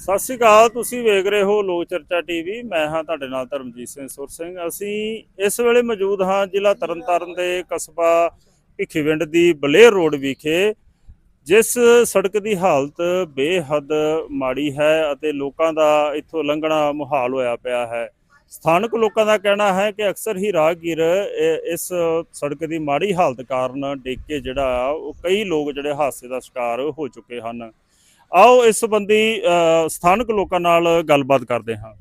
ਸਤਿ ਸ਼੍ਰੀ ਅਕਾਲ, ਤੁਸੀਂ ਵੇਖ ਰਹੇ ਹੋ ਲੋਕ ਚਰਚਾ ਟੀਵੀ। ਮੈਂ ਹਾਂ ਤੁਹਾਡੇ ਨਾਲ ਧਰਮਜੀਤ ਸਿੰਘ ਸੁਰ ਸਿੰਘ ਅਸੀਂ ਇਸ ਵੇਲੇ ਮੌਜੂਦ ਹਾਂ ਜ਼ਿਲ੍ਹਾ ਤਰਨਤਾਰਨ ਦੇ ਕਸਬਾ ਭਿੱਖੀਵਿੰਡ ਦੀ ਬਲੇਰ ਰੋਡ ਵਿਖੇ, ਜਿਸ ਸੜਕ ਦੀ ਹਾਲਤ ਬੇਹੱਦ ਮਾੜੀ ਹੈ ਅਤੇ ਲੋਕਾਂ ਦਾ ਇੱਥੋਂ ਲੰਘਣਾ ਮੁਹਾਲ ਹੋਇਆ ਪਿਆ ਹੈ। ਸਥਾਨਕ ਲੋਕਾਂ ਦਾ ਕਹਿਣਾ ਹੈ ਕਿ ਅਕਸਰ ਹੀ ਰਾਹਗੀਰ ਇਸ ਸੜਕ ਦੀ ਮਾੜੀ ਹਾਲਤ ਕਾਰਨ ਡਿੱਗ ਕੇ ਜਿਹੜਾ ਉਹ ਕਈ ਲੋਕ ਜਿਹੜੇ ਹਾਦਸੇ ਦਾ ਸ਼ਿਕਾਰ ਹੋ ਚੁੱਕੇ ਹਨ। ਆਓ ਇਸ ਸੰਬੰਧੀ ਸਥਾਨਕ ਲੋਕਾਂ ਨਾਲ ਗੱਲਬਾਤ ਕਰਦੇ ਹਾਂ।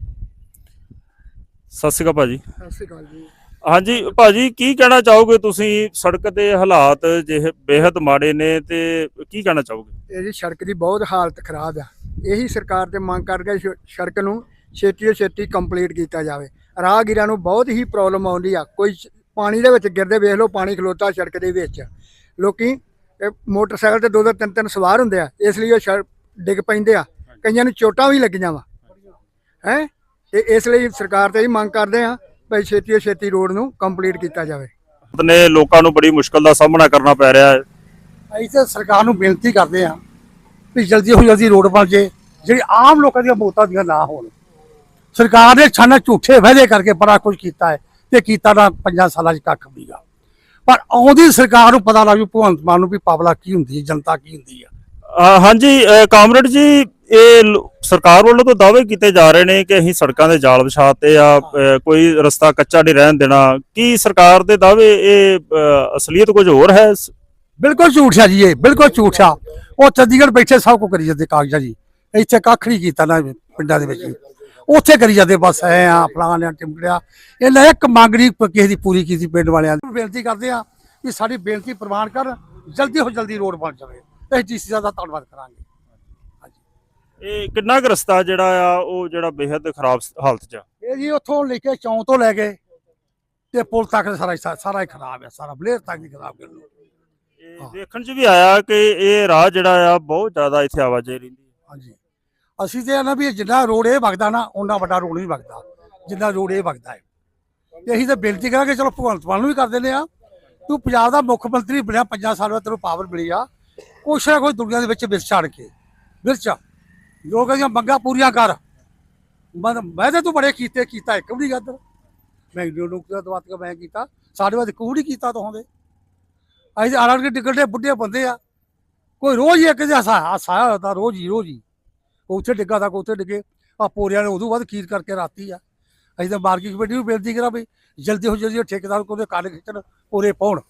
ਸਤਿ ਸ਼੍ਰੀ ਅਕਾਲ ਭਾਜੀ। ਸਤਿ ਸ਼੍ਰੀ ਅਕਾਲ ਜੀ। ਹਾਂਜੀ ਭਾਜੀ ਕੀ ਕਹਿਣਾ ਚਾਹੋਗੇ ਤੁਸੀਂ? ਸੜਕ ਦੇ ਹਾਲਾਤ ਜਿਹੇ ਬੇहद ਮਾੜੇ ਨੇ ਤੇ ਕੀ ਕਹਿਣਾ ਚਾਹੋਗੇ? ਇਹ ਜੀ ਸੜਕ ਦੀ ਬਹੁਤ ਹਾਲਤ ਖਰਾਬ ਆ। ਇਹੀ ਸਰਕਾਰ ਤੇ ਮੰਗ ਕਰਕੇ ਸ਼- ਸੜਕ ਨੂੰ ਛੇਤੀ ਤੋਂ ਛੇਤੀ ਕੰਪਲੀਟ ਕੀਤਾ ਜਾਵੇ। ਰਾਹਗੀਰਾਂ ਨੂੰ ਬਹੁਤ ਹੀ ਪ੍ਰੋਬਲਮ ਆਉਂਦੀ ਆ। ਕੋਈ ਪਾਣੀ ਦੇ ਵਿੱਚ ਗਿਰਦੇ ਵੇਖ ਲਓ ਪਾਣੀ ਖਲੋਤਾ ਸੜਕ ਦੇ ਵਿੱਚ। ਲੋਕੀ ਮੋਟਰਸਾਈਕਲ ਤੇ ਦੋ ਦੋ ਤਿੰਨ ਤਿੰਨ ਸਵਾਰ ਹੁੰਦੇ ਆ। ਇਸ ਲਈ ਉਹ ਡਿੱਗ ਪੈਂਦੇ ਆ। ਕਈਆਂ ਨੂੰ ਚੋਟਾਂ ਵੀ ਲੱਗੀਆਂ ਵਾ। ਹੈ? ਤੇ ਇਸ ਲਈ ਸਰਕਾਰ ਤੇ ਹੀ ਮੰਗ ਕਰਦੇ ਆ ਭਈ ਛੇਤੀ ਤੋਂ ਛੇਤੀ ਰੋਡ ਨੂੰ ਕੰਪਲੀਟ ਕੀਤਾ ਜਾਵੇ। ਨੇ ਲੋਕਾਂ ਨੂੰ ਬੜੀ ਮੁਸ਼ਕਲ ਦਾ ਸਾਹਮਣਾ ਕਰਨਾ ਪੈ ਰਿਹਾ ਹੈ। ਅਸੀਂ ਤਾਂ ਸਰਕਾਰ ਨੂੰ ਬੇਨਤੀ ਕਰਦੇ ਹਾਂ ਵੀ ਜਲਦੀ ਤੋਂ ਜਲਦੀ ਰੋਡ ਬਣ ਜੇ। ਜਿਹੜੀ ਆਮ ਲੋਕਾਂ ਦੀਆਂ ਮੌਤਾਂ ਦੀਆਂ ਨਾ ਹੋਣ। ਸਰਕਾਰ ਨੇ ਛਾਨਾ ਝੂਠੇ ਵਾਅਦੇ ਕਰਕੇ ਬੜਾ ਕੁਝ ਕੀਤਾ ਹੈ ਤੇ ਕੀਤਾ ਨਾ ਪੰਜਾਂ ਸਾਲਾਂ 'ਚ ਕੱਖ ਨਹੀਂਗਾ ਪਰ ਆਉਂਦੀ ਸਰਕਾਰ ਨੂੰ ਪਤਾ ਲੱਗ ਜੂ ਭਗਵੰਤ ਮਾਨ ਨੂੰ ਵੀ ਪਬਲਿਕ ਕੀ ਹੁੰਦੀ ਹੈ ਜਨਤਾ ਕੀ ਹੁੰਦੀ ਹੈ ਹਾਂਜੀ ਕਾਮਰੇਡ ਜੀ, ਇਹ ਸਰਕਾਰ ਵੱਲੋਂ ਤਾਂ ਦਾਅਵੇ ਕੀਤੇ ਜਾ ਰਹੇ ਨੇ ਕਿ ਅਸੀਂ ਸੜਕਾਂ ਦੇ ਜਾਲ ਵਿਛਾਤੇ ਆ ਕੋਈ ਰਸਤਾ ਕੱਚਾ ਨਹੀਂ ਰਹਿਣ ਦੇਣਾ। ਕੀ ਸਰਕਾਰ ਦੇ ਦਾਅਵੇ ਇਹ ਅਸਲੀਅਤ ਕੁਝ ਹੋਰ ਹੈ? ਬਿਲਕੁਲ ਝੂਠ ਆ ਜੀ ਇਹ, ਬਿਲਕੁਲ ਝੂਠ ਆ। ਉਹ ਚੰਡੀਗੜ੍ਹ ਬੈਠੇ ਸਭ ਕੁਝ ਕਰੀ ਜਾਂਦੇ ਕਾਗਜ਼ਾਂ ਜੀ। ਇੱਥੇ ਕੱਖ ਨਹੀਂ ਕੀਤਾ ਨਾ ਪਿੰਡਾਂ ਦੇ ਵਿੱਚ ਉੱਥੇ ਕਰੀ ਜਾਂਦੇ ਬਸ ਐ ਆ, ਫਲਾਣ ਆ, ਟਿਮਕੜਿਆ। ਇਹਨਾਂ ਇੱਕ ਮੰਗ ਨਹੀਂ ਕਿਸੇ ਦੀ ਪੂਰੀ ਕੀਤੀ ਪਿੰਡ ਵਾਲਿਆਂ ਦੀ। ਬੇਨਤੀ ਕਰਦੇ ਆ ਕਿ ਸਾਡੀ ਬੇਨਤੀ ਪ੍ਰਵਾਨ ਕਰ, ਜਲਦੀ ਹੋ ਜਲਦੀ ਰੋਡ ਬਣ ਜਾਵੇ। ਤੇ ਡੀਸੀ ਦਾ ਧੰਨਵਾਦ ਕਰਾਂਗੇ। ਇਹ ਕਿੰਨਾ ਕੁ ਰਸਤਾ ਜਿਹੜਾ ਆ ਉਹ ਜਿਹੜਾ ਬੇहद ਖਰਾਬ ਸ- ਹਾਲਤ 'ਚ ਆ? ਇਹ ਜੀ ਉੱਥੋਂ ਲੈ ਕੇ ਚੌਂ ਤੋਂ ਲੈ ਕੇ ਤੇ ਪੁਲ ਤੱਕ ਦਾ ਸਾਰਾ ਹੀ- ਸਾਰਾ ਹੀ ਖਰਾਬ ਹੈ ਸਾਰਾ ਬਲੇਰ ਤੱਕ ਹੀ ਖਰਾਬ ਕਰ ਲਓ ਇਹ ਹਾਂ। ਦੇਖਣ 'ਚ ਵੀ ਆਇਆ ਕਿ ਇਹ ਰਾਹ ਜਿਹੜਾ ਆ ਬਹੁਤ ਜ਼ਿਆਦਾ ਇੱਥੇ ਆਵਾਜਾਈ ਰਹਿੰਦੀ ਹੈ ਹਾਂਜੀ। ਅਸੀਂ ਤੇ ਨਾ ਵੀ ਜਿੰਨਾ ਰੋਡ ਇਹ ਵਗਦਾ ਨਾ ਉਹਨਾਂ ਵੱਡਾ ਰੋਡ ਨਹੀਂ ਵਗਦਾ ਜਿੰਨਾ ਰੋਡ ਇਹ ਵਗਦਾ ਹੈ। ਤੇ ਅਸੀਂ ਤਾਂ ਬੇਨਤੀ ਕਰਾਂਗੇ ਚਲੋ ਭਗਵੰਤ ਮਾਨ ਨੂੰ ਵੀ ਕਰ ਦਿੰਦੇ ਆ। ਤੂੰ ਪੰਜਾਬ ਦਾ ਮੁੱਖ ਮੰਤਰੀ ਬਣਿਆ ਪੰਜਾਂ ਸਾਲ ਤੈਨੂੰ ਪਾਵਰ ਮਿਲੀ ਆ। ਕੁਛ ਨਾ ਕੋਈ ਦੁਨੀਆ ਦੇ ਵਿੱਚ ਵਿਰਚ ਛਾੜ ਕੇ ਵਿਰਚ ਲੋਕ ਦੀਆਂ ਮੰਗਾਂ ਪੂਰੀਆਂ ਕਰ। ਮੈਂ ਮੈਂ ਤਾਂ ਤੂੰ ਬੜੇ ਕੀਤੇ, ਕੀਤਾ ਇੱਕ ਵੀ ਨਹੀਂ ਗੱਦਰ ਮੈਂ ਲੋਕ ਦਾ ਦਵਾਤ ਮੈਂ ਕੀਤਾ। ਸਾਡੇ ਵਾਸਤੇ ਕੋਈ ਨਹੀਂ ਕੀਤਾ ਤੋਂ ਅਸੀਂ ਤਾਂ ਆਰਾਮ ਕੇ ਟਿਕਟ ਬੁੱਢੇ ਬੰਦੇ ਆ। ਕੋਈ ਰੋਜ਼ ਹੀ ਇੱਕ ਜਿਹਾ ਸਾਇਆ ਹਸਾਇਆ ਹੁੰਦਾ ਰੋਜ਼ ਹੀ ਰੋਜ਼ ਹੀ। ਕੋਈ ਉੱਥੇ ਡਿੱਗਾ ਤਾਂ ਕੋਈ ਉੱਥੇ ਡਿੱਗੇ। ਆ ਪੋਰਿਆਂ ਨੇ ਉਦੋਂ ਬਾਅਦ ਖੀਰ ਕਰਕੇ ਰਾਤੀ ਆ। ਅਸੀਂ ਤਾਂ ਮਾਰਕੀਟ ਕਮੇਟੀ ਨੂੰ ਬੇਨਤੀ ਕਰਾਂ ਵੀ ਜਲਦੀ ਹੋ ਜਲਦੀ ਉਹ ਠੇਕੇਦਾਰ ਕੋਲ ਦੇ ਕੰਨ ਖਿੱਚਣ ਪੂਰੇ ਪਾਉਣ।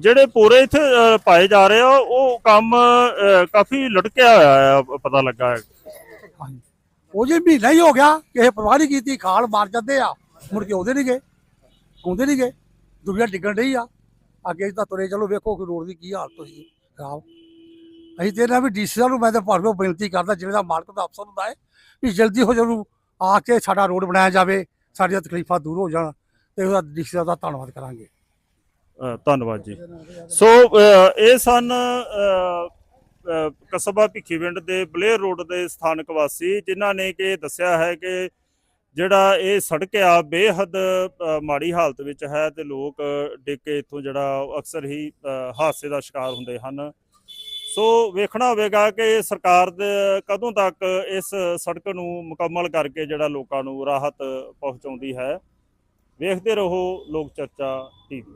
ਜਿਹੜੇ ਪੂਰੇ ਇੱਥੇ ਪਾਏ ਜਾ ਰਹੇ ਆ, ਉਹ ਕੰਮ ਕਾਫੀ ਲਟਕਿਆ ਹੋਇਆ ਆ, ਪਤਾ ਲੱਗਾ ਹੈ। ਹਾਂਜੀ। ਉਹ ਜੇ ਮਹੀਨਾ ਹੀ ਹੋ ਗਿਆ, ਕਿਸੇ ਪਰਵਾਹ ਨਹੀਂ ਕੀਤੀ, ਖਾਲ ਮਾਰ ਜਾਂਦੇ ਆ, ਮੁੜ ਕੇ ਆਉਂਦੇ ਨਹੀਂ ਗਏ ਆਉਂਦੇ ਨਹੀਂ ਗਏ ਦੁਨੀਆ ਡਿੱਗਣ ਰਹੀ ਆ। ਅੱਗੇ ਤਾਂ ਤੁਰੇ, ਚਲੋ ਵੇਖੋ ਕਿ ਰੋਡ ਦੀ ਕੀ ਹਾਲਤ ਹੋਈ ਖਰਾਬ। ਅਸੀਂ ਤੇ ਨਾ ਵੀ ਡੀਸੀ ਸਾਹਿਬ ਨੂੰ, ਮੈਂ ਤਾਂ ਭਾਰਗੋ ਬੇਨਤੀ ਕਰਦਾ, ਜਿਵੇਂ ਦਾ ਮਾਲਕ ਦਾ ਅਫਸਰ ਹੁੰਦਾ ਹੈ, ਵੀ ਜਲਦੀ ਹੋ ਜਰੂ ਆ ਕੇ ਸਾਡਾ ਰੋਡ ਬਣਾਇਆ ਜਾਵੇ, ਸਾਡੀਆਂ ਤਕਲੀਫਾਂ ਦੂਰ ਹੋ ਜਾਣ, ਤੇ ਉਹਦਾ ਡੀਸੀ ਸਾਹਿਬ ਦਾ ਧੰਨਵਾਦ ਕਰਾਂਗੇ। ਧੰਨਵਾਦ ਜੀ। ਸੋ ਇਹ ਸਨ ਕਸਬਾ ਭਿੱਖੀਵਿੰਡ ਦੇ ਬਲੇਅਰ ਰੋਡ ਦੇ ਸਥਾਨਕ ਵਾਸੀ ਜਿਨ੍ਹਾਂ ਨੇ ਕਿ ਦੱਸਿਆ ਹੈ ਕਿ ਜਿਹੜਾ ਇਹ ਸੜਕ ਆ ਬੇਹੱਦ ਮਾੜੀ ਹਾਲਤ ਵਿੱਚ ਹੈ ਤੇ ਲੋਕ ਡਿੱਗ ਕੇ ਇੱਥੋਂ ਜਿਹੜਾ ਅਕਸਰ ਹੀ ਹਾਦਸੇ ਦਾ ਸ਼ਿਕਾਰ ਹੁੰਦੇ ਹਨ। ਸੋ ਵੇਖਣਾ ਹੋਵੇਗਾ ਕਿ ਸਰਕਾਰ ਦੇ ਕਦੋਂ ਤੱਕ ਇਸ ਸੜਕ ਨੂੰ ਮੁਕੰਮਲ ਕਰਕੇ ਜਿਹੜਾ ਲੋਕਾਂ ਨੂੰ ਰਾਹਤ ਪਹੁੰਚਾਉਂਦੀ ਹੈ। ਵੇਖਦੇ ਰਹੋ ਲੋਕ ਚਰਚਾ ਟੀਵੀ।